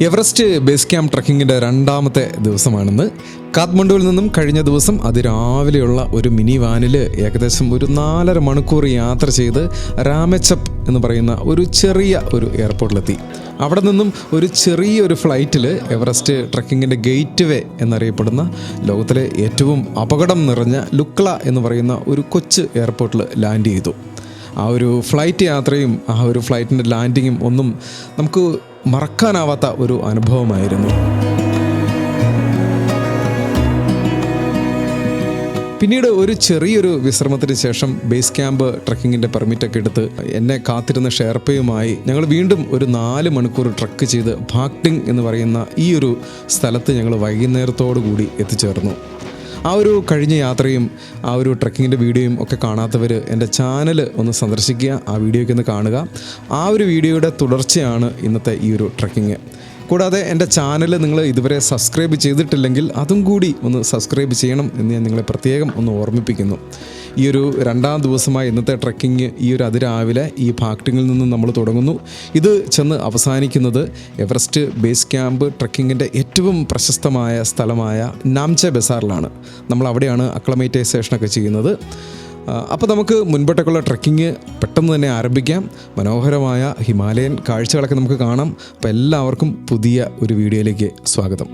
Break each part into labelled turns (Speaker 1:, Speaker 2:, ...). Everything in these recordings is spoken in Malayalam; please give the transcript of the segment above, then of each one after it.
Speaker 1: എവറസ്റ്റ് ബേസ് ക്യാമ്പ് ട്രക്കിങ്ങിന്റെ രണ്ടാമത്തെ ദിവസമാണെന്ന് കാത്മണ്ഡുവിൽ നിന്നും കഴിഞ്ഞ ദിവസം അതിരാവിലെയുള്ള ഒരു മിനി വാനിൽ ഏകദേശം ഒരു നാലര മണിക്കൂർ യാത്ര ചെയ്ത് രാമച്ചപ്പ് എന്ന് പറയുന്ന ഒരു ചെറിയ ഒരു എയർപോർട്ടിലെത്തി. അവിടെ നിന്നും ഒരു ചെറിയൊരു ഫ്ലൈറ്റിൽ എവറസ്റ്റ് ട്രക്കിങ്ങിന്റെ ഗേറ്റ് വേ എന്നറിയപ്പെടുന്ന ലോകത്തിലെ ഏറ്റവും അപകടം നിറഞ്ഞ ലുക്ല എന്ന് പറയുന്ന ഒരു കൊച്ചു എയർപോർട്ടിൽ ലാൻഡ് ചെയ്തു. ആ ഒരു ഫ്ലൈറ്റ് യാത്രയും ആ ഒരു ഫ്ലൈറ്റിന്റെ ലാൻഡിങ്ങും ഒന്നും നമുക്ക് മറക്കാനാവാത്ത ഒരു അനുഭവമായിരുന്നു. പിന്നീട് ഒരു ചെറിയൊരു വിശ്രമത്തിന് ശേഷം ബേസ് ക്യാമ്പ് ട്രക്കിങ്ങിന്റെ പെർമിറ്റൊക്കെ എടുത്ത് എന്നെ കാത്തിരുന്ന ഷെയർപ്പയുമായി ഞങ്ങൾ വീണ്ടും ഒരു നാല് മണിക്കൂർ ട്രക്ക് ചെയ്ത് ഭാക്ടിങ് എന്ന് പറയുന്ന ഈ ഒരു സ്ഥലത്ത് ഞങ്ങൾ വൈകുന്നേരത്തോടു കൂടി എത്തിച്ചേർന്നു. ആ ഒരു കഴിഞ്ഞ യാത്രയും ആ ഒരു ട്രക്കിങ്ങിന്റെ വീഡിയോയും ഒക്കെ കാണാത്തവർ എന്റെ ചാനൽ ഒന്ന് സന്ദർശിക്കുക ആ വീഡിയോയ്ക്ക് ഒന്ന് കാണുക. ആ ഒരു വീഡിയോയുടെ തുടർച്ചയാണ് ഇന്നത്തെ ഈ ഒരു ട്രക്കിങ്. കൂടാതെ എന്റെ ചാനൽ നിങ്ങൾ ഇതുവരെ സബ്സ്ക്രൈബ് ചെയ്തിട്ടില്ലെങ്കിൽ അതും കൂടി ഒന്ന് സബ്സ്ക്രൈബ് ചെയ്യണം എന്ന് ഞാൻ നിങ്ങളെ പ്രത്യേകം ഒന്ന് ഓർമ്മിപ്പിക്കുന്നു. ഈ ഒരു രണ്ടാം ദിവസമായ ഇന്നത്തെ ട്രക്കിംഗ് ഈ ഒരു അതിരാവിലെ ഈ ഭാക്ടിങ്ങിൽ നിന്നും നമ്മൾ തുടങ്ങുന്നു. ഇത് ചെന്ന് അവസാനിക്കുന്നത് എവറസ്റ്റ് ബേസ് ക്യാമ്പ് ട്രക്കിങ്ങിന്റെ ഏറ്റവും പ്രശസ്തമായ സ്ഥലമായ നാംചെ ബസാറിലാണ്. നമ്മൾ അവിടെയാണ് അക്ലമേറ്റൈസേഷനൊക്കെ ചെയ്യുന്നത്. അപ്പോൾ നമുക്ക് മുൻപോട്ടേക്കുള്ള ട്രക്കിംഗ് പെട്ടെന്ന് തന്നെ ആരംഭിക്കാം. മനോഹരമായ ഹിമാലയൻ കാഴ്ചകളൊക്കെ നമുക്ക് കാണാം. അപ്പോൾ എല്ലാവർക്കും പുതിയ ഒരു വീഡിയോയിലേക്ക് സ്വാഗതം.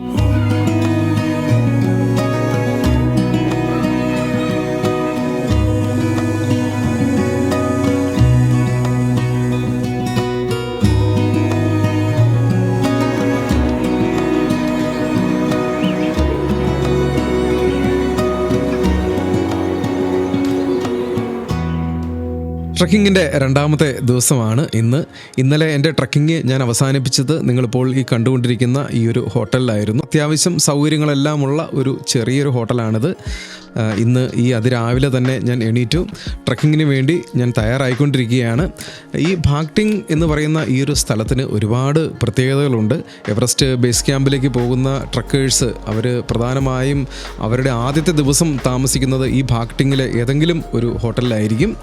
Speaker 1: ട്രക്കിങ്ങിന്റെ രണ്ടാമത്തെ ദിവസമാണ് ഇന്ന്. ഇന്നലെ എന്റെ ട്രക്കിങ് ഞാൻ അവസാനിപ്പിച്ചത് നിങ്ങളിപ്പോൾ ഈ കണ്ടുകൊണ്ടിരിക്കുന്ന ഈ ഒരു ഹോട്ടലിലായിരുന്നു. അത്യാവശ്യം സൗകര്യങ്ങളെല്ലാം ഉള്ള ഒരു ചെറിയൊരു ഹോട്ടലാണിത്. ഇന്ന് ഈ അതിരാവിലെ തന്നെ ഞാൻ എണീറ്റു. ട്രക്കിങ്ങിന് വേണ്ടി ഞാൻ തയ്യാറായിക്കൊണ്ടിരിക്കുകയാണ്. ഈ ഭാക്ടിങ് എന്ന് പറയുന്ന ഈ ഒരു സ്ഥലത്തിന് ഒരുപാട് പ്രത്യേകതകളുണ്ട്. എവറസ്റ്റ് ബേസ് ക്യാമ്പിലേക്ക് പോകുന്ന ട്രക്കേഴ്സ് അവർ പ്രധാനമായും അവരുടെ ആദ്യത്തെ ദിവസം താമസിക്കുന്നത് ഈ ഭാക്ടിങ്ങിലെ ഏതെങ്കിലും ഒരു ഹോട്ടലിലായിരിക്കും.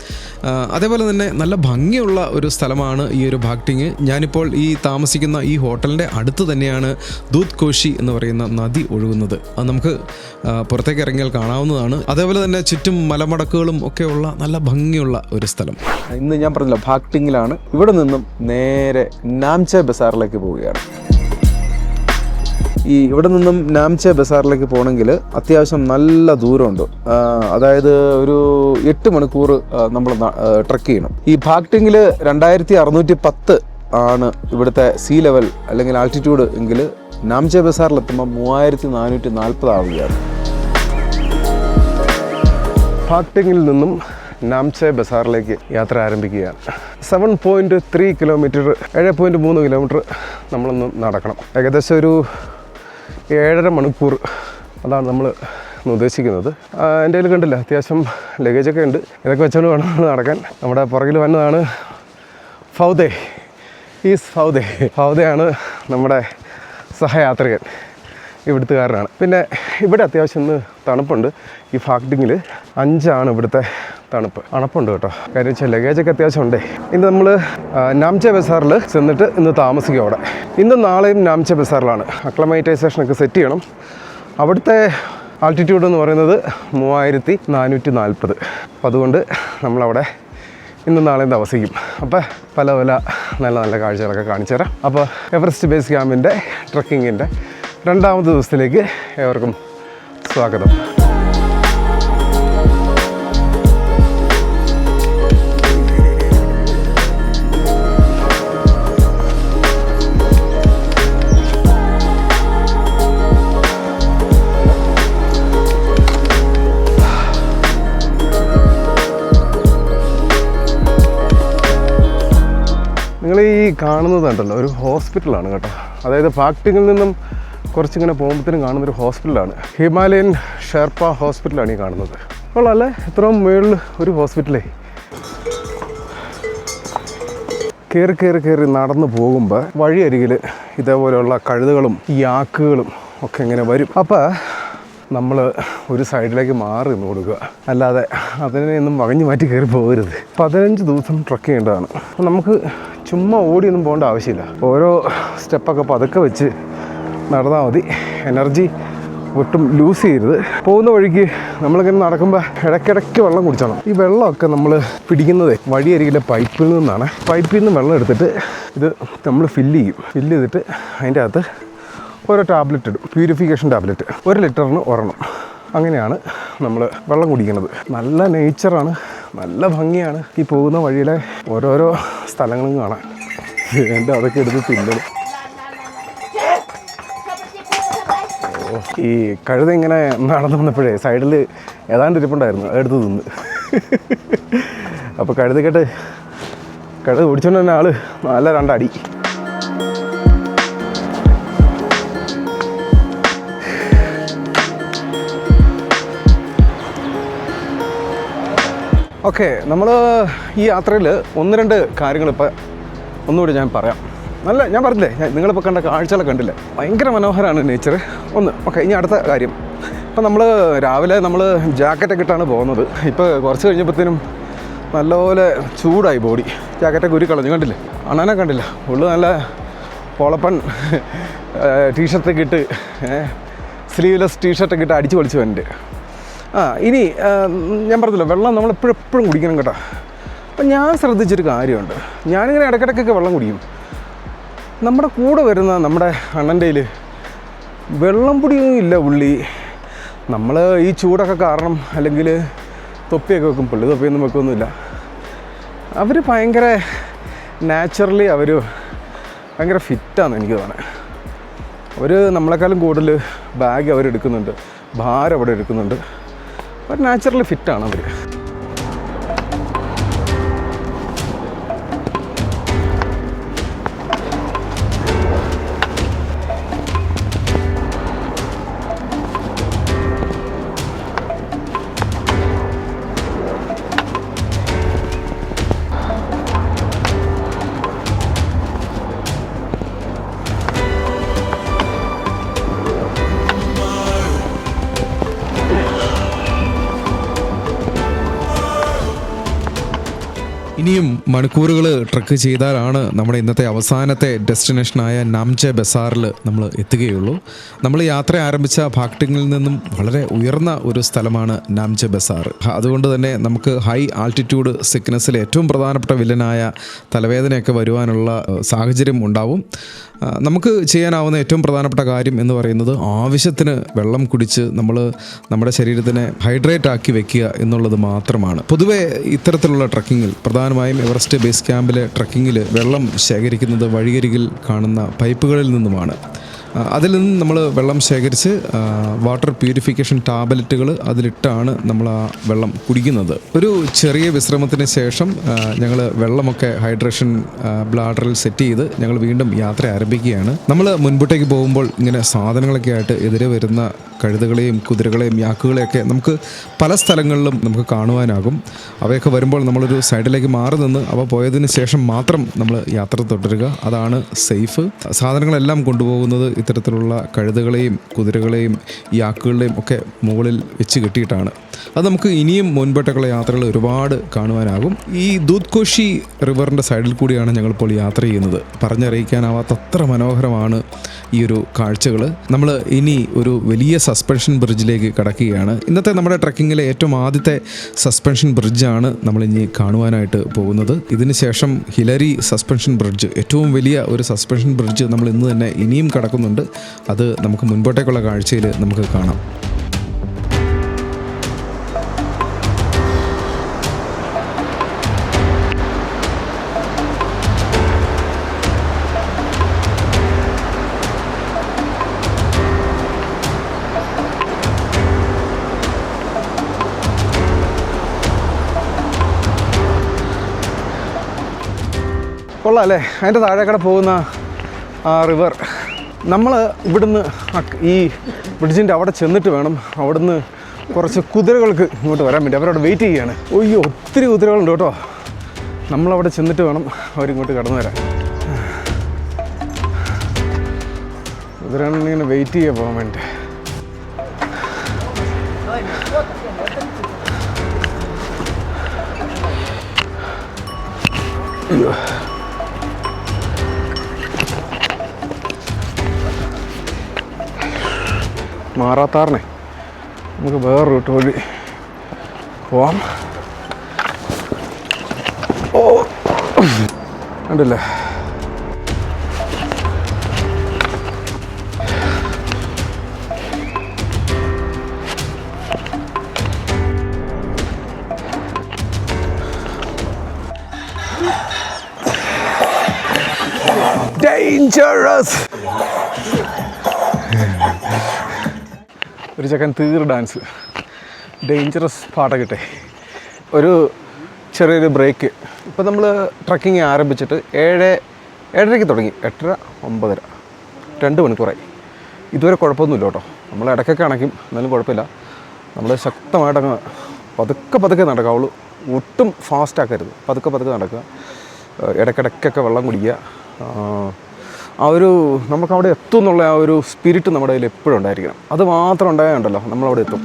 Speaker 1: അതേപോലെ തന്നെ നല്ല ഭംഗിയുള്ള ഒരു സ്ഥലമാണ് ഈ ഒരു ഭാക്ടിങ് ഞാനിപ്പോൾ ഈ താമസിക്കുന്ന ഈ ഹോട്ടലിന്റെ അടുത്ത് തന്നെയാണ് ദൂത് കോശി എന്ന് പറയുന്ന നദി ഒഴുകുന്നത്. അത് നമുക്ക് പുറത്തേക്ക് ഇറങ്ങിയാൽ കാണാവുന്നതാണ് അതേപോലെ തന്നെ ചുറ്റും മലമടക്കുകളും ഒക്കെ ഉള്ള നല്ല ഭംഗിയുള്ള ഒരു സ്ഥലം. ഇന്ന് ഞാൻ പറഞ്ഞില്ല ഭാക്ടിങ്ങിലാണ് ഇവിടെ നിന്നും നേരെ നാംചെ ബസാറിലേക്ക് പോവുകയാണ്. ഈ ഇവിടെ നിന്നും നാംചെ ബസാറിലേക്ക് പോകണമെങ്കിൽ അത്യാവശ്യം നല്ല ദൂരമുണ്ട്. അതായത് ഒരു എട്ട് മണിക്കൂർ നമ്മൾ ട്രക്ക് ചെയ്യണം. ഈ ഭാക്ടിങ്ങിൽ രണ്ടായിരത്തി അറുന്നൂറ്റി പത്ത് ആണ് ഇവിടുത്തെ സീ ലെവൽ അല്ലെങ്കിൽ ആൾട്ടിറ്റ്യൂഡ് എങ്കിൽ നാംചെ ബസാറിലെത്തുമ്പോൾ മൂവായിരത്തി നാനൂറ്റി നാൽപ്പത് ആവുകയാണ്.
Speaker 2: ഫാക്ടിങ്ങിൽ നിന്നും നാംചെ ബസാറിലേക്ക് യാത്ര ആരംഭിക്കുകയാണ്. സെവൻ പോയിന്റ് ത്രീ കിലോമീറ്റർ ഏഴ് പോയിന്റ് മൂന്ന് കിലോമീറ്റർ നമ്മളൊന്ന് നടക്കണം. ഏകദേശം ഒരു ഏഴര മണിക്കൂർ അതാണ് നമ്മൾ ഉദ്ദേശിക്കുന്നത്. എന്റെ കയ്യിൽ കണ്ടില്ല അത്യാവശ്യം ലഗേജൊക്കെ ഉണ്ട്. ഇതൊക്കെ വെച്ചുകൊണ്ട് വേണം നടക്കാൻ. നമ്മുടെ പുറകിൽ വന്നതാണ് ഫൗദേ. ഈസ് ഫൗദേ. ഫൗദയാണ് നമ്മുടെ സഹയാത്രികൻ. ഇവിടുത്തുകാരനാണ്. പിന്നെ ഇവിടെ അത്യാവശ്യം ഇന്ന് തണുപ്പുണ്ട്. ഈ ഫാക്ടിങ്ങിൽ അഞ്ചാണ് ഇവിടുത്തെ തണുപ്പ്. അണപ്പുണ്ട് കേട്ടോ. കാര്യം വെച്ചാൽ ലഗേജൊക്കെ അത്യാവശ്യം ഉണ്ടേ. ഇന്ന് നമ്മൾ നാംച ബസാറിൽ ചെന്നിട്ട് ഇന്ന് താമസിക്കും അവിടെ. ഇന്നും നാളെയും നാംച ബസാറിലാണ്. അക്ലമൈറ്റൈസേഷനൊക്കെ സെറ്റ് ചെയ്യണം. അവിടുത്തെ ആൾട്ടിറ്റ്യൂഡ് എന്ന് പറയുന്നത് മൂവായിരത്തി നാനൂറ്റി നാൽപ്പത് അപ്പോൾ അതുകൊണ്ട് നമ്മളവിടെ ഇന്നും നാളെയും താമസിക്കും. അപ്പോൾ പല പല നല്ല നല്ല കാഴ്ചകളൊക്കെ കാണിച്ചു തരാം അപ്പോൾ എവറസ്റ്റ് ബേസ് ക്യാമ്പിന്റെ ട്രക്കിങ്ങിന്റെ രണ്ടാമത്തെ ദിവസത്തിലേക്ക് ഏവർക്കും സ്വാഗതം. നിങ്ങൾ ഈ കാണുന്നത് കണ്ടല്ലോ ഒരു ഹോസ്പിറ്റലാണ് കേട്ടോ. അതായത് ഫാക്ടിങ്ങിൽ നിന്നും കുറച്ചിങ്ങനെ പോകുമ്പോഴത്തേനും കാണുന്നൊരു ഹോസ്പിറ്റലാണ്. ഹിമാലയൻ ഷെർപ്പ ഹോസ്പിറ്റലാണ് ഈ കാണുന്നത്. കൊള്ളാല്ലേ ഇത്രയും മുകളിൽ ഒരു ഹോസ്പിറ്റലേ. കയറി കയറി കയറി നടന്നു പോകുമ്പോൾ വഴിയരികിൽ ഇതേപോലെയുള്ള കഴുതുകളും യാക്കുകളും ഒക്കെ ഇങ്ങനെ വരും. അപ്പോൾ നമ്മൾ ഒരു സൈഡിലേക്ക് മാറി നിന്ന് കൊടുക്കുക. അല്ലാതെ അതിനെയൊന്നും വകഞ്ഞു മാറ്റി കയറി പോകരുത്. പതിനഞ്ച് ദിവസം ട്രക്ക് ചെയ്യേണ്ടതാണ്. നമുക്ക് ചുമ്മാ ഓടിയൊന്നും പോകേണ്ട ആവശ്യമില്ല. ഓരോ സ്റ്റെപ്പൊക്കെ പതുക്കെ വെച്ച് നടന്നാൽ മതി. എനർജി ഒട്ടും ലൂസ് ചെയ്യരുത്. പോകുന്ന വഴിക്ക് നമ്മളിങ്ങനെ നടക്കുമ്പോൾ ഇടയ്ക്കിടയ്ക്ക് വെള്ളം കുടിച്ചോണം. ഈ വെള്ളമൊക്കെ നമ്മൾ പിടിക്കുന്നത് വഴിയരികിലെ പൈപ്പിൽ നിന്നാണ്. പൈപ്പിൽ നിന്ന് വെള്ളം എടുത്തിട്ട് ഇത് നമ്മൾ ഫില്ല് ചെയ്യും. ഫില്ല് ചെയ്തിട്ട് അതിന്റെ അകത്ത് ഓരോ ടാബ്ലറ്റ് ഇടും. പ്യൂരിഫിക്കേഷൻ ടാബ്ലറ്റ് ഒരു ലിറ്ററിന് ഒരെണ്ണം. അങ്ങനെയാണ് നമ്മൾ വെള്ളം കുടിക്കുന്നത്. നല്ല നേച്ചറാണ് നല്ല ഭംഗിയാണ് ഈ പോകുന്ന വഴിയിലെ ഓരോരോ സ്ഥലങ്ങളും കാണാൻ. എന്റെ അതൊക്കെ എടുത്ത് തിന്നണം. ഈ കഴുത ഇങ്ങനെ നടന്നു വന്നപ്പോഴേ സൈഡിൽ ഏതാണ്ട് ഇരിപ്പുണ്ടായിരുന്നു എടുത്തു തിന്ന്. അപ്പോൾ കേട്ട് കഴുത ഓടിച്ചോണ്ട് തന്നെ ആൾ നല്ല രണ്ടടി. ഓക്കെ നമ്മൾ ഈ യാത്രയിൽ ഒന്ന് രണ്ട് കാര്യങ്ങൾ ഇപ്പം ഒന്നുകൂടി ഞാൻ പറയാം. നല്ല ഞാൻ പറഞ്ഞില്ലേ നിങ്ങളിപ്പോൾ കണ്ട കാഴ്ചകളൊക്കെ കണ്ടില്ലേ? ഭയങ്കര മനോഹരമാണ് നേച്ചർ ഒന്ന് ഓക്കെ ഇനി അടുത്ത കാര്യം. ഇപ്പം നമ്മൾ രാവിലെ നമ്മൾ ജാക്കറ്റൊക്കെ ഇട്ടാണ് പോകുന്നത്. ഇപ്പോൾ കുറച്ച് കഴിഞ്ഞപ്പോഴത്തേനും നല്ലപോലെ ചൂടായി ബോഡി ജാക്കറ്റൊക്കെ ഉരി കളഞ്ഞു കണ്ടില്ലേ? അണാനെ കണ്ടില്ല. ഉള്ളു നല്ല പൊളപ്പൻ ടീഷർട്ടൊക്കെ ഇട്ട് സ്ലീവ്ലെസ് ടീഷർട്ടൊക്കെ ഇട്ട് അടിച്ച് പൊളിച്ച് വന്നിട്ട് ആ ഇനി ഞാൻ പറഞ്ഞല്ലോ വെള്ളം നമ്മൾ എപ്പോഴും എപ്പോഴും കുടിക്കണം കേട്ടോ. അപ്പം ഞാൻ ശ്രദ്ധിച്ചൊരു കാര്യമുണ്ട്. ഞാനിങ്ങനെ ഇടയ്ക്കിടയ്ക്കൊക്കെ വെള്ളം കുടിക്കും. നമ്മുടെ കൂടെ വരുന്ന നമ്മുടെ അണ്ണന്റെ വെള്ളം പൊടിയൊന്നും ഇല്ല ഉള്ളി നമ്മൾ ഈ ചൂടൊക്കെ കാരണം അല്ലെങ്കിൽ തൊപ്പിയൊക്കെ വെക്കും. പുള്ളി തൊപ്പിയൊന്നും വെക്കൊന്നുമില്ല. അവർ ഭയങ്കര നാച്ചുറലി അവർ ഭയങ്കര ഫിറ്റാണ് എനിക്ക് തോന്നുന്നത് അവർ നമ്മളെക്കാളും കൂടുതൽ ബാഗ് അവരെടുക്കുന്നുണ്ട് ഭാരം അവിടെ എടുക്കുന്നുണ്ട്. അവർ നാച്ചുറലി ഫിറ്റാണ് അവർ
Speaker 1: ഇനിയും മണിക്കൂറുകൾ ട്രക്ക് ചെയ്താലാണ് നമ്മുടെ ഇന്നത്തെ അവസാനത്തെ ഡെസ്റ്റിനേഷനായ നാംചെ ബസാറിൽ നമ്മൾ എത്തുകയുള്ളൂ. നമ്മൾ യാത്ര ആരംഭിച്ച ഭാക്ടിങ്ങിൽ നിന്നും വളരെ ഉയർന്ന ഒരു സ്ഥലമാണ് നാംചെ ബസാർ. അതുകൊണ്ട് തന്നെ നമുക്ക് ഹൈ ആൾട്ടിറ്റ്യൂഡ് സിക്നസ്സിലെ ഏറ്റവും പ്രധാനപ്പെട്ട വില്ലനായ തലവേദനയൊക്കെ വരുവാനുള്ള സാഹചര്യം ഉണ്ടാവും. നമുക്ക് ചെയ്യാനാവുന്ന ഏറ്റവും പ്രധാനപ്പെട്ട കാര്യം എന്ന് പറയുന്നത് ആവശ്യത്തിന് വെള്ളം കുടിച്ച് നമ്മൾ നമ്മുടെ ശരീരത്തിനെ ഹൈഡ്രേറ്റ് ആക്കി വെക്കുക എന്നുള്ളത് മാത്രമാണ്. പൊതുവേ ഇത്തരത്തിലുള്ള ട്രക്കിങ്ങിൽ പ്രധാനമായും എവറസ്റ്റ് ബേസ് ക്യാമ്പിലെ ട്രക്കിങ്ങിൽ വെള്ളം ശേഖരിക്കുന്നത് വഴിയരികിൽ കാണുന്ന പൈപ്പുകളിൽ നിന്നുമാണ്. അതിൽ നിന്ന് നമ്മൾ വെള്ളം ശേഖരിച്ച് വാട്ടർ പ്യൂരിഫിക്കേഷൻ ടാബ്ലറ്റുകൾ അതിലിട്ടാണ് നമ്മൾ ആ വെള്ളം കുടിക്കുന്നത്. ഒരു ചെറിയ വിശ്രമത്തിന് ശേഷം ഞങ്ങൾ വെള്ളമൊക്കെ ഹൈഡ്രേഷൻ ബ്ലാഡറിൽ സെറ്റ് ചെയ്ത് ഞങ്ങൾ വീണ്ടും യാത്ര ആരംഭിക്കുകയാണ്. നമ്മൾ മുൻപോട്ടേക്ക് പോകുമ്പോൾ ഇങ്ങനെ സാധനങ്ങളൊക്കെ ആയിട്ട് എതിരെ വരുന്ന കഴുതകളെയും കുതിരകളെയും യാക്കുകളെയൊക്കെ നമുക്ക് പല സ്ഥലങ്ങളിലും നമുക്ക് കാണുവാനാകും. അവയൊക്കെ വരുമ്പോൾ നമ്മളൊരു സൈഡിലേക്ക് മാറി നിന്ന് അവ പോയതിന് ശേഷം മാത്രം നമ്മൾ യാത്ര തുടരുക. അതാണ് സേഫ്. സാധനങ്ങളെല്ലാം കൊണ്ടുപോകുന്നത് ഇത്തരത്തിലുള്ള കഴുതകളെയും കുതിരകളെയും യാക്കുകളുടെയും ഒക്കെ മുകളിൽ വെച്ച് കെട്ടിയിട്ടാണ്. അത് നമുക്ക് ഇനിയും മുൻപോട്ടേക്കുള്ള യാത്രകൾ ഒരുപാട് കാണുവാനാകും. ഈ ദൂത്കോഷി റിവറിന്റെ സൈഡിൽ കൂടിയാണ് ഞങ്ങളിപ്പോൾ യാത്ര ചെയ്യുന്നത്. പറഞ്ഞറിയിക്കാനാവാത്തത്ര മനോഹരമാണ് ഈ ഒരു കാഴ്ചകൾ നമ്മൾ ഇനി ഒരു വലിയ സസ്പെൻഷൻ ബ്രിഡ്ജിലേക്ക് കടക്കുകയാണ്. ഇന്നത്തെ നമ്മുടെ ട്രക്കിങ്ങിലെ ഏറ്റവും ആദ്യത്തെ സസ്പെൻഷൻ ബ്രിഡ്ജാണ് നമ്മൾ ഇനി കാണുവാനായിട്ട് പോകുന്നത്. ഇതിന് ശേഷം ഹിലരി സസ്പെൻഷൻ ബ്രിഡ്ജ്. ഏറ്റവും വലിയ ഒരു സസ്പെൻഷൻ ബ്രിഡ്ജ് നമ്മൾ ഇന്ന് തന്നെ ഇനിയും കടക്കുന്നുണ്ട്. അത് നമുക്ക് മുൻപോട്ടേക്കുള്ള കാഴ്ചയിൽ നമുക്ക് കാണാം.
Speaker 2: കൊള്ളാം അല്ലേ? അതിന്റെ കൂടെ പോകുന്ന ആ റിവർ നമ്മൾ ഇവിടുന്ന് ഈ ബ്രിഡ്ജിന്റെ അവിടെ ചെന്നിട്ട് വേണം അവിടുന്ന് കുറച്ച് കുതിരകൾക്ക് ഇങ്ങോട്ട് വരാൻ വേണ്ടി. അവരവിടെ വെയിറ്റ് ചെയ്യുകയാണ്. ഒയ്യോ ഒത്തിരി കുതിരകളുണ്ട് കേട്ടോ. നമ്മളവിടെ ചെന്നിട്ട് വേണം അവരിങ്ങോട്ട് കടന്നു വരാൻ. കുതിരകളിങ്ങനെ വെയിറ്റ് ചെയ്യാൻ പോകാൻ വേണ്ടി. മാറാത്താറിനെ നമുക്ക് വേറെ റൂട്ട് വഴി പോവാം ഓ കണ്ടില്ലേ ഡേഞ്ചറസ് ഒരു ചെക്കൻ തീർ ഡാൻസ് ഡേഞ്ചറസ് പാട്ടൊക്കെ കിട്ടെ ഒരു ചെറിയൊരു ബ്രേക്ക് ഇപ്പം നമ്മൾ ട്രക്കിങ് ആരംഭിച്ചിട്ട് ഏഴ് ഏഴരയ്ക്ക് തുടങ്ങി. എട്ടര ഒമ്പതര രണ്ട് മണിക്കൂറായി. ഇതുവരെ കുഴപ്പമൊന്നുമില്ല കേട്ടോ. നമ്മൾ ഇടയ്ക്കൊക്കെ അണയ്ക്കും. എന്നാലും കുഴപ്പമില്ല. നമ്മൾ ശക്തമായിട്ടങ്ങ് പതുക്കെ പതുക്കെ നടക്കാവുള്ളൂ. ഒട്ടും ഫാസ്റ്റ് ആക്കരുത്. പതുക്കെ പതുക്കെ നടക്കുക. ഇടയ്ക്കിടയ്ക്കൊക്കെ വെള്ളം കുടിക്കുക. ആ ഒരു നമുക്ക് അവിടെ എത്തും എന്നുള്ള ആ ഒരു സ്പിരിറ്റ് നമ്മുടെ കയ്യിൽ എപ്പോഴും ഉണ്ടായിരിക്കണം. അത് മാത്രം ഉണ്ടായതുണ്ടല്ലോ നമ്മളവിടെ എത്തും.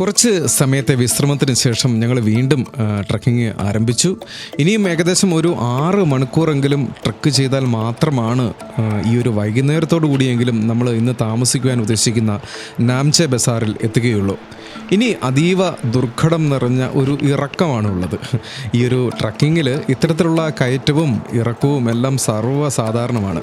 Speaker 1: കുറച്ച് സമയത്തെ വിശ്രമത്തിന് ശേഷം ഞങ്ങൾ വീണ്ടും ട്രക്കിംഗ് ആരംഭിച്ചു. ഇനിയും ഏകദേശം ഒരു ആറ് മണിക്കൂറെങ്കിലും ട്രക്ക് ചെയ്താൽ മാത്രമാണ് ഈ ഒരു വൈകുന്നേരത്തോടു കൂടിയെങ്കിലും നമ്മൾ ഇന്ന് താമസിക്കുവാൻ ഉദ്ദേശിക്കുന്ന നാംചെ ബസാറിൽ എത്തുകയുള്ളൂ. ഇനി അതീവ ദുർഘടം നിറഞ്ഞ ഒരു ഇറക്കമാണുള്ളത്. ഈ ഒരു ട്രക്കിങ്ങിൽ ഇത്തരത്തിലുള്ള കയറ്റവും ഇറക്കവും എല്ലാം സർവസാധാരണമാണ്.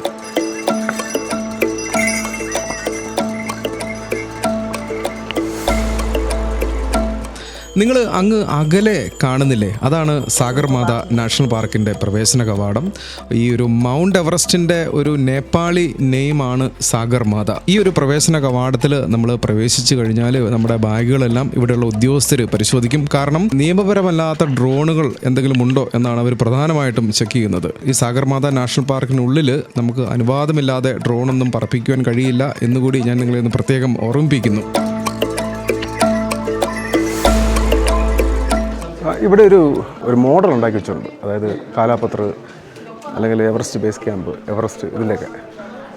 Speaker 1: നിങ്ങൾ അങ്ങ് അകലെ കാണുന്നില്ലേ? അതാണ് സാഗർമാത നാഷണൽ പാർക്കിന്റെ പ്രവേശന കവാടം. ഈ ഒരു മൗണ്ട് എവറസ്റ്റിന്റെ ഒരു നേപ്പാളി നെയിമാണ് സാഗർമാത ഈ ഒരു പ്രവേശന കവാടത്തിൽ നമ്മൾ പ്രവേശിച്ചു കഴിഞ്ഞാൽ നമ്മുടെ ബാഗുകളെല്ലാം ഇവിടെയുള്ള ഉദ്യോഗസ്ഥർ പരിശോധിക്കും. കാരണം നിയമപരമല്ലാത്ത ഡ്രോണുകൾ എന്തെങ്കിലും ഉണ്ടോ എന്നാണ് അവർ പ്രധാനമായിട്ടും ചെക്ക് ചെയ്യുന്നത്. ഈ സാഗർമാത നാഷണൽ പാർക്കിനുള്ളിൽ നമുക്ക് അനുവാദമില്ലാതെ ഡ്രോണൊന്നും പറപ്പിക്കുവാൻ കഴിയില്ല എന്നുകൂടി ഞാൻ നിങ്ങളെ പ്രത്യേകം ഓർമ്മിപ്പിക്കുന്നു.
Speaker 2: ഇവിടെ ഒരു ഒരു മോഡൽ ഉണ്ടാക്കി വെച്ചിട്ടുണ്ട്. അതായത് കാലാപത്ര അല്ലെങ്കിൽ എവറസ്റ്റ് ബേസ് ക്യാമ്പ് എവറസ്റ്റ് ഇതിന്റെയൊക്കെ.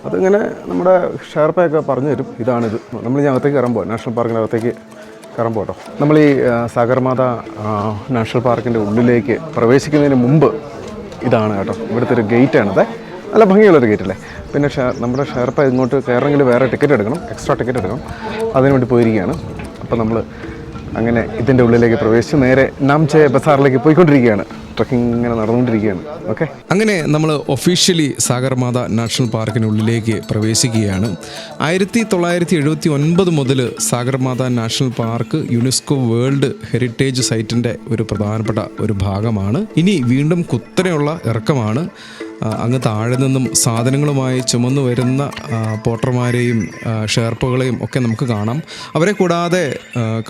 Speaker 2: അതിങ്ങനെ നമ്മുടെ ഷെയർപ്പയൊക്കെ പറഞ്ഞു തരും. ഇതാണിത്. നമ്മൾ ഞാൻ അകത്തേക്ക് കയറാൻ പോകാം നാഷണൽ പാർക്കിന്റെ അകത്തേക്ക് കയറാൻ പോകട്ടോ നമ്മൾ ഈ സാഗർമാത നാഷണൽ പാർക്കിന്റെ ഉള്ളിലേക്ക് പ്രവേശിക്കുന്നതിന് മുമ്പ് ഇതാണ് കേട്ടോ. ഇവിടുത്തെ ഒരു ഗേറ്റാണിത്. നല്ല ഭംഗിയുള്ളൊരു ഗേറ്റ് അല്ലേ പിന്നെ ഷെയർ നമ്മുടെ ഷെയർപ്പ ഇങ്ങോട്ട് കയറണമെങ്കിൽ വേറെ ടിക്കറ്റ് എടുക്കണം. എക്സ്ട്രാ ടിക്കറ്റ് എടുക്കണം. അതിനുവേണ്ടി പോയിരിക്കുകയാണ്. അപ്പോൾ നമ്മൾ അങ്ങനെ ഇതിന്റെ ഉള്ളിലേക്ക് പ്രവേശിച്ച് നേരെ നാംചെ ബസാറിലേക്ക് പോയിക്കൊണ്ടിരിക്കുകയാണ്. ട്രക്കിംഗ് ഇങ്ങനെ നടന്നുകൊണ്ടിരിക്കുകയാണ്. ഓക്കെ
Speaker 1: അങ്ങനെ നമ്മൾ ഒഫീഷ്യലി സാഗർമാത നാഷണൽ പാർക്കിനുള്ളിലേക്ക് പ്രവേശിക്കുകയാണ്. ആയിരത്തി തൊള്ളായിരത്തി എഴുപത്തി ഒൻപത് മുതൽ Sagarmatha national park UNESCO world heritage സൈറ്റിന്റെ ഒരു പ്രധാനപ്പെട്ട ഒരു ഭാഗമാണ്. ഇനി വീണ്ടും കുത്തനെയുള്ള ഇറക്കമാണ്. അങ്ങ് താഴെ നിന്നും സാധനങ്ങളുമായി ചുമന്നു വരുന്ന പോട്ടർമാരെയും ഷേർപ്പുകളെയും ഒക്കെ നമുക്ക് കാണാം. അവരെ കൂടാതെ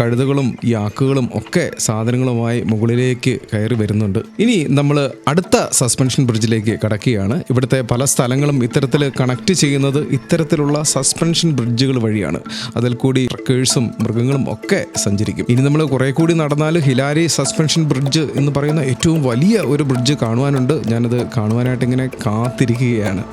Speaker 1: കഴുതകളും യാക്കുകളും ഒക്കെ സാധനങ്ങളുമായി മുകളിലേക്ക് കയറി വരുന്നുണ്ട്. ഇനി നമ്മൾ അടുത്ത സസ്പെൻഷൻ ബ്രിഡ്ജിലേക്ക് കടക്കുകയാണ്. ഇവിടുത്തെ പല സ്ഥലങ്ങളും ഇത്തരത്തിൽ കണക്ട് ചെയ്യുന്നത് ഇത്തരത്തിലുള്ള സസ്പെൻഷൻ ബ്രിഡ്ജുകൾ വഴിയാണ്. അതിൽ കൂടി ട്രക്കേഴ്സും മൃഗങ്ങളും ഒക്കെ സഞ്ചരിക്കും. ഇനി നമ്മൾ കുറെ കൂടി നടന്നാൽ ഹിലാരി സസ്പെൻഷൻ ബ്രിഡ്ജ് എന്ന് പറയുന്ന ഏറ്റവും വലിയ ഒരു ബ്രിഡ്ജ് കാണുവാനുണ്ട്. ഞാനത് കാണുവാനായിട്ട് ഇങ്ങനെ കാത്തിരിക്കുകയാണ്.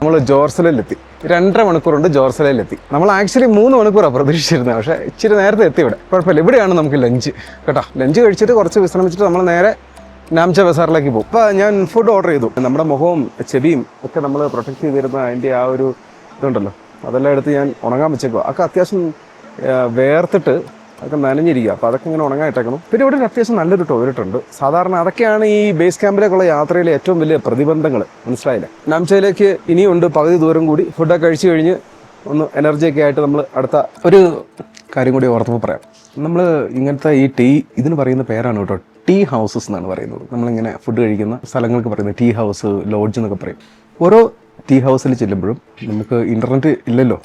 Speaker 2: നമ്മൾ ജോർസലയിലെത്തി രണ്ടര മണിക്കൂറുണ്ട് ജോർസലയിലെത്തി നമ്മൾ ആക്ച്വലി മൂന്ന് മണിക്കൂറാണ് പ്രതീക്ഷിച്ചിരുന്നത്. പക്ഷേ ഇച്ചിരി നേരത്തെ എത്തി ഇവിടെ. കുഴപ്പമില്ല. ഇവിടെയാണ് നമുക്ക് ലഞ്ച് കേട്ടോ ലഞ്ച് കഴിച്ചിട്ട് കുറച്ച് വിശ്രമിച്ചിട്ട് നമ്മൾ നേരെ നാംച ബസാറിലേക്ക് പോകും. അപ്പോൾ ഞാൻ ഫുഡ് ഓർഡർ ചെയ്തു. നമ്മുടെ മുഖവും ചെവിയും ഒക്കെ നമ്മൾ പ്രൊട്ടക്ട് ചെയ്തിരുന്ന അതിന്റെ ആ ഒരു ഇതുണ്ടല്ലോ. അതെല്ലാം എടുത്ത് ഞാൻ ഉണങ്ങാൻ വെച്ചേക്കുക അതൊക്കെ അത്യാവശ്യം വേർത്തിട്ട് അതൊക്കെ നനഞ്ഞിരിക്കുക. അപ്പോൾ അതൊക്കെ ഇങ്ങനെ ഉണങ്ങായിട്ടേക്കണം പിന്നെ ഇവിടെ ഒരു അത്യാവശ്യം നല്ലൊരു ടോയ്ലറ്റ് ഉണ്ട്. സാധാരണ അതൊക്കെയാണ് ഈ ബേസ് ക്യാമ്പിലേക്കുള്ള യാത്രയിലെ ഏറ്റവും വലിയ പ്രതിബന്ധങ്ങൾ മനസ്സിലായില്ല? നാംചയിലേക്ക് ഇനിയുണ്ട്. പകുതി ദൂരം കൂടി ഫുഡൊക്കെ കഴിച്ചു കഴിഞ്ഞ് ഒന്ന് എനർജിയൊക്കെ ആയിട്ട് നമ്മൾ അടുത്ത ഒരു കാര്യം കൂടി ഓർത്തപ്പോൾ പറയാം. നമ്മൾ ഇങ്ങനത്തെ ഈ ടീ ഇതിന് പറയുന്ന പേരാണ് കേട്ടോ ടീ ഹൗസസ് എന്നാണ് പറയുന്നത്. നമ്മളിങ്ങനെ ഫുഡ് കഴിക്കുന്ന സ്ഥലങ്ങൾക്ക് പറയുന്നത് ടീ ഹൗസ് ലോഡ്ജ് എന്നൊക്കെ പറയും. ഓരോ ടീ ഹൗസിൽ ചെല്ലുമ്പോഴും നമുക്ക് ഇന്റർനെറ്റ് ഇല്ലല്ലോ.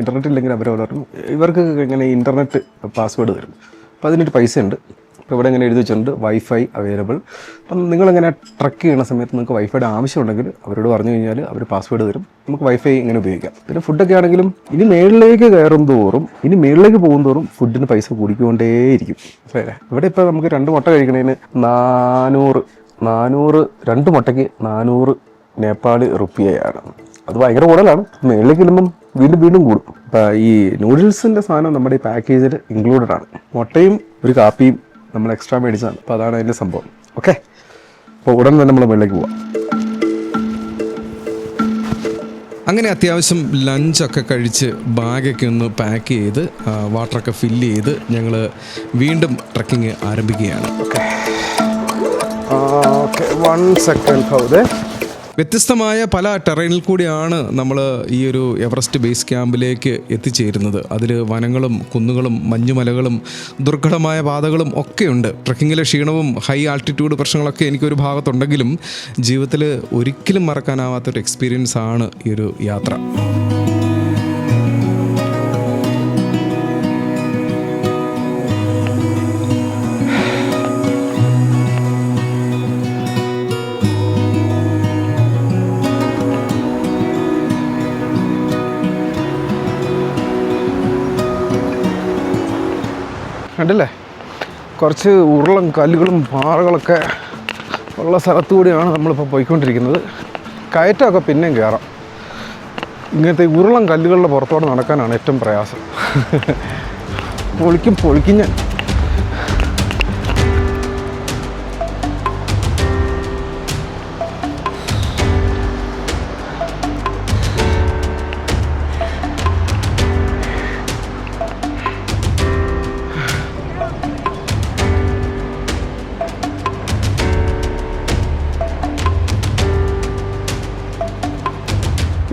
Speaker 2: ഇന്റർനെറ്റ് ഇല്ലെങ്കിൽ അവർ പറയും ഇവർക്ക് ഇങ്ങനെ ഇന്റർനെറ്റ് പാസ്വേഡ് തരും അപ്പോൾ അതിനൊരു പൈസ ഉണ്ട് അപ്പോൾ ഇവിടെ ഇങ്ങനെ എഴുതി വെച്ചിട്ടുണ്ട് വൈഫൈ അവൈലബിൾ അപ്പം നിങ്ങളിങ്ങനെ ട്രക്ക് ചെയ്യുന്ന സമയത്ത് നിങ്ങൾക്ക് വൈഫൈയുടെ ആവശ്യമുണ്ടെങ്കിൽ അവരോട് പറഞ്ഞു കഴിഞ്ഞാൽ അവർ പാസ്വേഡ് തരും. നമുക്ക് വൈഫൈ ഇങ്ങനെ ഉപയോഗിക്കാം. പിന്നെ ഫുഡൊക്കെ ആണെങ്കിലും ഇനി മേളിലേക്ക് കയറും തോറും ഇനി മേളിലേക്ക് പോകും തോറും ഫുഡിന് പൈസ കൂടിക്കൊണ്ടേയിരിക്കും. ഇവിടെ ഇപ്പോൾ നമുക്ക് രണ്ട് മുട്ട കഴിക്കണതിന് നാനൂറ് നാനൂറ് രണ്ട് മുട്ടയ്ക്ക് നാനൂറ് നേപ്പാളി റുപ്പിയയാണ്. അത് ഭയങ്കര കൂടുതലാണ്. മേളിലേക്ക് ഇടുമ്പം വീണ്ടും വീണ്ടും കൂടും. അപ്പം ഈ നൂഡിൽസിന്റെ സാധനം നമ്മുടെ ഈ പാക്കേജിൽ ഇൻക്ലൂഡഡ് ആണ്. മുട്ടയും ഒരു കാപ്പിയും നമ്മൾ എക്സ്ട്രാ മേടിച്ചതാണ്. അപ്പോൾ അതാണ് അതിന്റെ സംഭവം. ഓക്കെ അപ്പോൾ ഉടൻ തന്നെ നമ്മൾ മേളിലേക്ക് പോവാം.
Speaker 1: അങ്ങനെ അത്യാവശ്യം ലഞ്ചൊക്കെ കഴിച്ച് ബാഗൊക്കെ ഒന്ന് പാക്ക് ചെയ്ത് വാട്ടറൊക്കെ ഫില്ല് ചെയ്ത് ഞങ്ങൾ വീണ്ടും ട്രക്കിംഗ് ആരംഭിക്കുകയാണ്.
Speaker 2: ഓക്കെ വൺ സെക്കൻഡ് ഹൗദേ.
Speaker 1: വ്യത്യസ്തമായ പല ടെറൈനിൽ കൂടിയാണ് നമ്മൾ ഈ ഒരു എവറസ്റ്റ് ബേസ് ക്യാമ്പിലേക്ക് എത്തിച്ചേരുന്നത്. അതിൽ വനങ്ങളും കുന്നുകളും മഞ്ഞുമലകളും ദുർഘടമായ പാതകളും ഒക്കെയുണ്ട്. ട്രക്കിങ്ങിലെ ക്ഷീണവും ഹൈ ആൾട്ടിറ്റ്യൂഡ് പ്രശ്നങ്ങളൊക്കെ എനിക്കൊരു ഭാഗത്തുണ്ടെങ്കിലും ജീവിതത്തിൽ ഒരിക്കലും മറക്കാനാവാത്തൊരു എക്സ്പീരിയൻസ് ആണ് ഈ ഒരു യാത്ര.
Speaker 2: കണ്ടില്ലേ? കുറച്ച് ഉരുളും കല്ലുകളും പാറകളൊക്കെ ഉള്ള സ്ഥലത്തു കൂടിയാണ് നമ്മളിപ്പോൾ പോയിക്കൊണ്ടിരിക്കുന്നത്. കയറ്റമൊക്കെ പിന്നെയും കയറാം. ഇങ്ങനത്തെ ഉരുളം കല്ലുകളുടെ പുറത്തോടെ നടക്കാനാണ് ഏറ്റവും പ്രയാസം. പൊളിക്കും പൊളിക്കും ഞാൻ.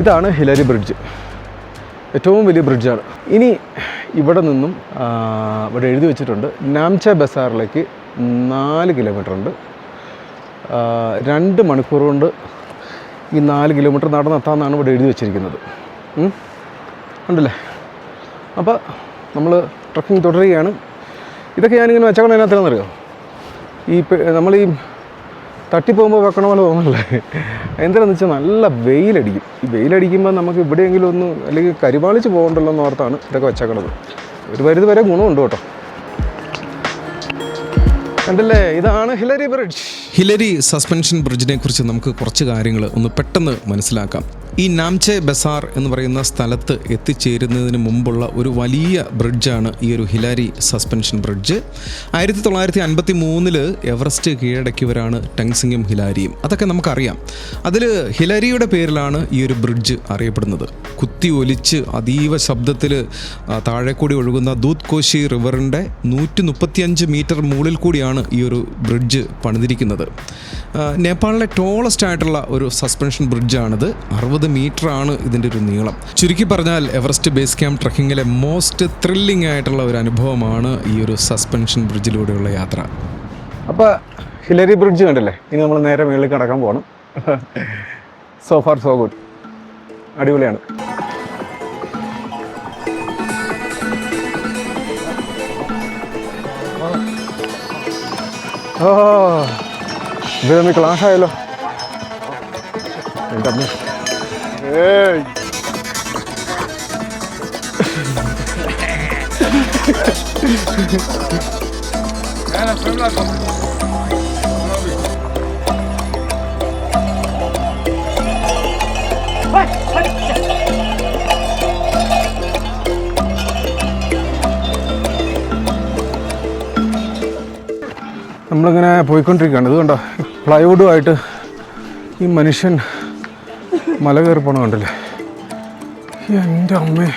Speaker 2: ഇതാണ് ഹിലരി ബ്രിഡ്ജ്. ഏറ്റവും വലിയ ബ്രിഡ്ജാണ്. ഇനി ഇവിടെ നിന്നും ഇവിടെ എഴുതി വെച്ചിട്ടുണ്ട് നാംച ബസാറിലേക്ക് നാല് കിലോമീറ്റർ ഉണ്ട് രണ്ട് മണിക്കൂർ കൊണ്ട് ഈ നാല് കിലോമീറ്റർ നടന്നെത്താമെന്നാണ് ഇവിടെ എഴുതി വെച്ചിരിക്കുന്നത്. ഉണ്ടല്ലേ അപ്പോൾ നമ്മൾ ട്രക്കിംഗ് തുടരുകയാണ്. ഇതൊക്കെ ഞാനിങ്ങനെ വെച്ചാൽ അതിനകത്താണെന്നറിയോ ഈ നമ്മൾ ഈ തട്ടിപ്പോകുമ്പോൾ വെക്കണ പോലെ തോന്നല്ലേ എന്താണെന്ന് വെച്ചാൽ നല്ല വെയിലടിക്കും. ഈ വെയിലടിക്കുമ്പോൾ നമുക്ക് ഇവിടെയെങ്കിലും ഒന്ന് അല്ലെങ്കിൽ കരിപാളിച്ച് പോകണ്ടല്ലോ എന്ന് ഓർത്താണ് ഇതൊക്കെ വെച്ചേക്കണത്. ഒരു പരിധി വരെ ഗുണമുണ്ട് കേട്ടോ. കണ്ടില്ലേ? ഇതാണ് ഹിലരി ബ്രിഡ്ജ്.
Speaker 1: ഹിലരി സസ്പെൻഷൻ ബ്രിഡ്ജിനെ കുറിച്ച് നമുക്ക് കുറച്ച് കാര്യങ്ങൾ ഒന്ന് പെട്ടെന്ന് മനസ്സിലാക്കാം. ഈ നാംചെ ബസാർ എന്ന് പറയുന്ന സ്ഥലത്ത് എത്തിച്ചേരുന്നതിന് മുമ്പുള്ള ഒരു വലിയ ബ്രിഡ്ജാണ് ഈ ഒരു ഹിലാരി സസ്പെൻഷൻ ബ്രിഡ്ജ്. ആയിരത്തി തൊള്ളായിരത്തി അൻപത്തി മൂന്നിൽ എവറസ്റ്റ് കീഴടക്കിയവരാണ് ടങ്സിങ്ങും ഹിലാരിയും. അതൊക്കെ നമുക്കറിയാം. അതിൽ ഹിലാരിയുടെ പേരിലാണ് ഈ ഒരു ബ്രിഡ്ജ് അറിയപ്പെടുന്നത്. കുത്തി ഒലിച്ച് അതീവ ശബ്ദത്തിൽ താഴെ കൂടി ഒഴുകുന്ന ദൂത് കോശി റിവറിന്റെ നൂറ്റി മുപ്പത്തിയഞ്ച് മീറ്റർ മുകളിൽ കൂടിയാണ് ഈ ഒരു ബ്രിഡ്ജ് പണിതിരിക്കുന്നത്. നേപ്പാളിലെ ടോളസ്റ്റ് ആയിട്ടുള്ള ഒരു സസ്പെൻഷൻ ബ്രിഡ്ജാണിത്. അറുപത് മീറ്റർ ആണ് ഇതിന്റെ ഒരു നീളം. ചുരുക്കി പറഞ്ഞാൽ എവറസ്റ്റ് ബേസ് ക്യാമ്പ് ട്രക്കിങ്ങിലെ മോസ്റ്റ് ത്രില്ലിംഗ് ആയിട്ടുള്ള ഒരു അനുഭവമാണ് ഈ ഒരു സസ്പെൻഷൻ ബ്രിഡ്ജിലൂടെയുള്ള യാത്ര.
Speaker 2: അപ്പോൾ ഹിലരി ബ്രിഡ്ജ് കണ്ടില്ലേ? ഇനി നമ്മൾ നേരെ മുകളിൽ കിടക്കാൻ പോകണം സോ ഫാർ സോ ഗുഡ് അടിപൊളിയാണ്. ഓ ഇത് തമ്മിൽ ക്ലാഷ് ആയല്ലോ. എന്റെ അമ്മേ. ഏയ്. നമ്മളിങ്ങനെ പോയിക്കൊണ്ടിരിക്കുകയാണ്. ഇത് കണ്ടോ പ്ലൈവുഡുമായിട്ട് ഈ മനുഷ്യൻ മല കയറി പോണ കണ്ടല്ലേ? എന്റെ അമ്മേ.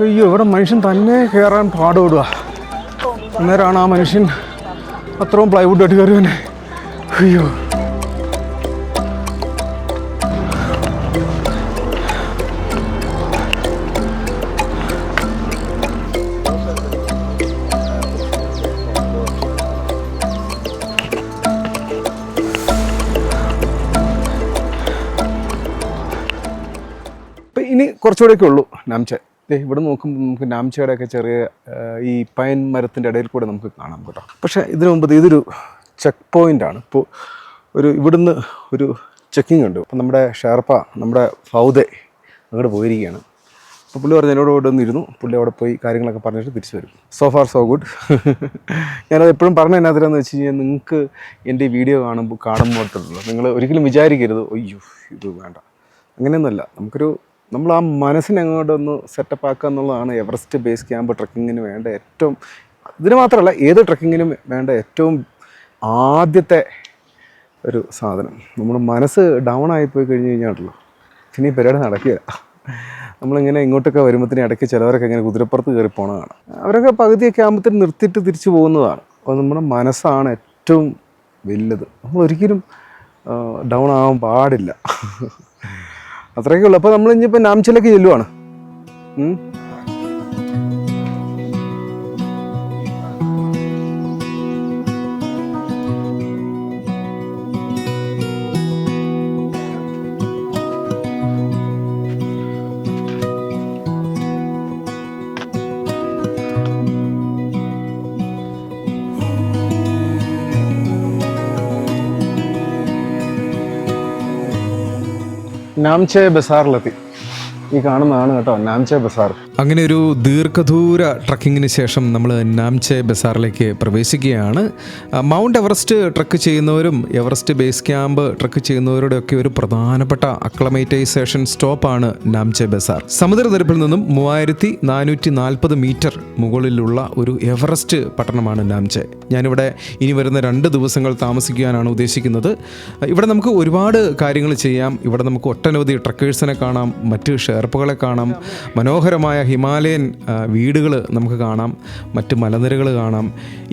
Speaker 2: അയ്യോ ഇവിടെ മനുഷ്യൻ തന്നെ കയറാൻ പാടുപെടുക അന്നേരമാണ് ആ മനുഷ്യൻ അത്രയും പ്ലൈവുഡായിട്ട് കയറി തന്നെ അയ്യോ. കുറച്ചുകൂടെയൊക്കെ ഉള്ളൂ നാംച്ച ദേ ഇവിടെ നോക്കുമ്പോൾ നമുക്ക് നാംചയുടെയൊക്കെ ചെറിയ ഈ പൈൻ മരത്തിന്റെ ഇടയിൽ കൂടെ നമുക്ക് കാണാം കേട്ടോ. പക്ഷേ ഇതിനു മുമ്പ് ഇതൊരു ചെക്ക് പോയിന്റാണ് ഇപ്പോൾ ഒരു ഇവിടുന്ന് ഒരു ചെക്കിംഗ് ഉണ്ട്. അപ്പം നമ്മുടെ ഷെർപ്പ നമ്മുടെ ഫൗദെ അങ്ങോട്ട് പോയിരിക്കുകയാണ്. അപ്പോൾ പുള്ളി പറഞ്ഞു എന്നോട് ഇവിടെ വന്നിരുന്നു പുള്ളി അവിടെ പോയി കാര്യങ്ങളൊക്കെ പറഞ്ഞിട്ട് തിരിച്ചു വരും. സോ ഫാർ സോ ഗുഡ് ഞാനത് എപ്പോഴും പറഞ്ഞ എന്നാത്തിനാന്ന് വെച്ച് കഴിഞ്ഞാൽ നിങ്ങൾക്ക് എന്റെ വീഡിയോ കാണുമ്പോൾ കാണുമ്പോൾ നിങ്ങൾ ഒരിക്കലും വിചാരിക്കരുത്. അയ്യോ ഇത് വേണ്ട. അങ്ങനെയൊന്നുമല്ല. നമുക്കൊരു നമ്മൾ ആ മനസ്സിനെ അങ്ങോട്ടൊന്ന് സെറ്റപ്പ് ആക്കുക എന്നുള്ളതാണ് എവറസ്റ്റ് ബേസ് ക്യാമ്പ് ട്രക്കിങ്ങിന് വേണ്ട ഏറ്റവും ഇതിന് മാത്രമല്ല ഏത് ട്രക്കിങ്ങിനും വേണ്ട ഏറ്റവും ആദ്യത്തെ ഒരു സാധനം. നമ്മൾ മനസ്സ് ഡൗൺ ആയിപ്പോയി കഴിഞ്ഞ് കഴിഞ്ഞാണല്ലോ. പിന്നെ ഈ പരിപാടി നടക്കുക നമ്മളിങ്ങനെ ഇങ്ങോട്ടൊക്കെ വരുമ്പോഴത്തേന് ഇടയ്ക്ക് ചിലവരൊക്കെ ഇങ്ങനെ കുതിരപ്പുറത്ത് കയറി പോണതാണ്. അവരൊക്കെ പകുതിയൊക്കെ ക്യാമ്പത്തിൽ നിർത്തിയിട്ട് തിരിച്ചു പോകുന്നതാണ്. അപ്പോൾ നമ്മുടെ മനസ്സാണ് ഏറ്റവും വലുത്. നമ്മൾ ഒരിക്കലും ഡൗൺ ആവാൻ പാടില്ല. അത്രയൊക്കെ ഉള്ളൂ. അപ്പോൾ നമ്മൾ ഇനിയിപ്പോൾ നാംചിലേക്ക് ചെല്ലുവാണ്. നാംചെ ബസാറിലെത്തി ഈ കാണുന്നതാണ് കേട്ടോ നാംചെ ബസാർ.
Speaker 1: അങ്ങനെ ഒരു ദീർഘദൂര ട്രക്കിങ്ങിന് ശേഷം നമ്മൾ നാംചെ ബസാറിലേക്ക് പ്രവേശിക്കുകയാണ്. മൗണ്ട് എവറസ്റ്റ് ട്രക്ക് ചെയ്യുന്നവരും എവറസ്റ്റ് ബേസ് ക്യാമ്പ് ട്രക്ക് ചെയ്യുന്നവരുടെ ഒക്കെ ഒരു പ്രധാനപ്പെട്ട അക്ലമൈറ്റൈസേഷൻ സ്റ്റോപ്പാണ് നാംചെ ബസാർ. സമുദ്രനിരപ്പിൽ നിന്നും മൂവായിരത്തി നാനൂറ്റി നാൽപ്പത് മീറ്റർ മുകളിലുള്ള ഒരു എവറസ്റ്റ് പട്ടണമാണ് നാംചെ. ഞാനിവിടെ ഇനി വരുന്ന രണ്ട് ദിവസങ്ങൾ താമസിക്കുവാനാണ് ഉദ്ദേശിക്കുന്നത്. ഇവിടെ നമുക്ക് ഒരുപാട് കാര്യങ്ങൾ ചെയ്യാം. ഇവിടെ നമുക്ക് ഒട്ടനവധി ട്രക്കേഴ്സിനെ കാണാം മറ്റ് ഷെർപ്പുകളെ കാണാം മനോഹരമായ ഹിമാലയൻ വീടുകൾ നമുക്ക് കാണാം മറ്റ് മലനിരകൾ കാണാം.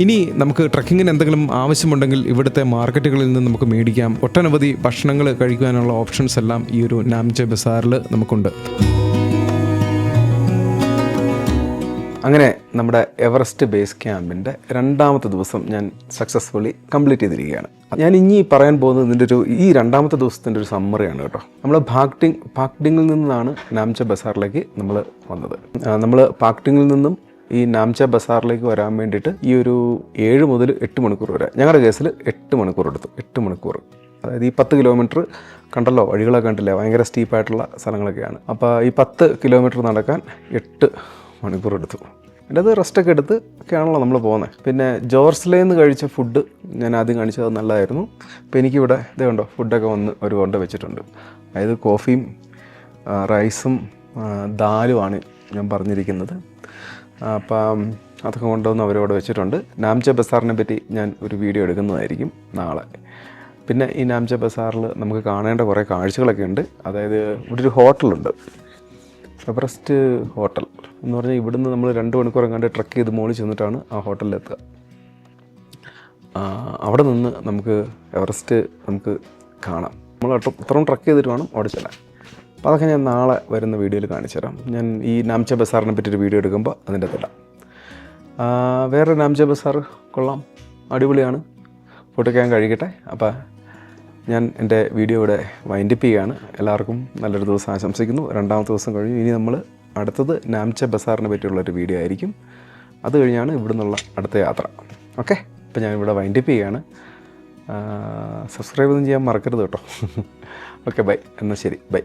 Speaker 1: ഇനി നമുക്ക് ട്രക്കിങ്ങിന് എന്തെങ്കിലും ആവശ്യമുണ്ടെങ്കിൽ ഇവിടുത്തെ മാർക്കറ്റുകളിൽ നിന്ന് നമുക്ക് മേടിക്കാം. ഒട്ടനവധി ഭക്ഷണങ്ങൾ കഴിക്കുവാനുള്ള ഓപ്ഷൻസ് എല്ലാം ഈ ഒരു നാംചെ ബസാറിൽ നമുക്കുണ്ട്.
Speaker 2: അങ്ങനെ നമ്മുടെ എവറസ്റ്റ് ബേസ് ക്യാമ്പിന്റെ രണ്ടാമത്തെ ദിവസം ഞാൻ സക്സസ്ഫുള്ളി കംപ്ലീറ്റ് ചെയ്തിരിക്കുകയാണ്. ഞാൻ ഇനി പറയാൻ പോകുന്നത് ഇതിന്റെ ഒരു ഈ രണ്ടാമത്തെ ദിവസത്തിന്റെ ഒരു സമ്മറിയാണ് കേട്ടോ. നമ്മൾ പാക്ടിങ് പാക്ടിങ്ങിൽ നിന്നാണ് നാംച ബസാറിലേക്ക് നമ്മൾ വന്നത്. നമ്മൾ പാക്ടിങ്ങിൽ നിന്നും ഈ നാംച ബസാറിലേക്ക് വരാൻ വേണ്ടിയിട്ട് ഈ ഒരു ഏഴ് മുതൽ എട്ട് മണിക്കൂർ വരെ ഞങ്ങളുടെ കേസിൽ എട്ട് മണിക്കൂർ എടുത്തു എട്ട് മണിക്കൂർ. അതായത് ഈ പത്ത് കിലോമീറ്റർ കണ്ടല്ലോ വഴികളൊക്കെ കണ്ടില്ലേ ഭയങ്കര സ്റ്റീപ്പായിട്ടുള്ള സ്ഥലങ്ങളൊക്കെയാണ്. അപ്പോൾ ഈ പത്ത് കിലോമീറ്റർ നടക്കാൻ എട്ട് മണിക്കൂർ എടുത്തു എന്റെ അത് റെസ്റ്റൊക്കെ എടുത്ത് ഒക്കെയാണല്ലോ നമ്മൾ പോകുന്നത് പിന്നെ ജോർസ്ലേ നിന്ന് കഴിച്ച ഫുഡ് ഞാൻ ആദ്യം കാണിച്ചത് നല്ലതായിരുന്നു. അപ്പോൾ എനിക്കിവിടെ ഇതേ ഉണ്ടോ ഫുഡൊക്കെ വന്ന് ഒരു കൊണ്ട് വെച്ചിട്ടുണ്ട്. അതായത് കോഫിയും റൈസും ദാലുമാണ് ഞാൻ പറഞ്ഞിരിക്കുന്നത്. അപ്പം അതൊക്കെ കൊണ്ടുവന്ന് അവരോട് വെച്ചിട്ടുണ്ട്. നാംച ബസാറിനെ പറ്റി ഞാൻ ഒരു വീഡിയോ എടുക്കുന്നതായിരിക്കും നാളെ. പിന്നെ ഈ നാംച ബസാറിൽ നമുക്ക് കാണേണ്ട കുറേ കാഴ്ചകളൊക്കെ ഉണ്ട്. അതായത് ഇവിടെ ഒരു ഹോട്ടലുണ്ട്. Everest hotel. എന്ന് പറഞ്ഞാൽ ഇവിടുന്ന് നമ്മൾ രണ്ട് മണിക്കൂർ എങ്ങാണ്ട് ട്രക്ക് ചെയ്ത് മുകളിൽ ചെന്നിട്ടാണ് ആ ഹോട്ടലിലെത്തുക അവിടെ നിന്ന് നമുക്ക് എവറസ്റ്റ് നമുക്ക് കാണാം. നമ്മൾ ഇത്രയും ട്രക്ക് ചെയ്തിട്ട് വേണം അവിടെ ചെല്ലാൻ. അപ്പോൾ അതൊക്കെ ഞാൻ നാളെ വരുന്ന വീഡിയോയിൽ കാണിച്ചു തരാം. ഞാൻ ഈ നാംച ബസാറിനെ പറ്റി ഒരു വീഡിയോ എടുക്കുമ്പോൾ അതിന്റെ തരാം വേറെ നാംച ബസാർ കൊള്ളാം. അടിപൊളിയാണ്. ഫോട്ടോ കഴിയട്ടെ അപ്പോൾ ഞാൻ എന്റെ വീഡിയോ ഇവിടെ വൈൻഡപ്പ് ചെയ്യുകയാണ്. എല്ലാവർക്കും നല്ലൊരു ദിവസം ആശംസിക്കുന്നു. രണ്ടാമത്തെ ദിവസം കഴിഞ്ഞു. ഇനി നമ്മൾ അടുത്തത് നാംച ബസാറിനെ പറ്റിയുള്ള ഒരു വീഡിയോ ആയിരിക്കും. അത് കഴിഞ്ഞാണ് ഇവിടെ നിന്നുള്ള അടുത്ത യാത്ര. ഓക്കെ? അപ്പോൾ ഞാൻ ഇവിടെ വൈൻഡപ്പ് ചെയ്യുകയാണ് സബ്സ്ക്രൈബ് ഒന്നും ചെയ്യാൻ മറക്കരുത് കേട്ടോ. ഓക്കെ ബൈ എന്നാൽ ശരി. ബൈ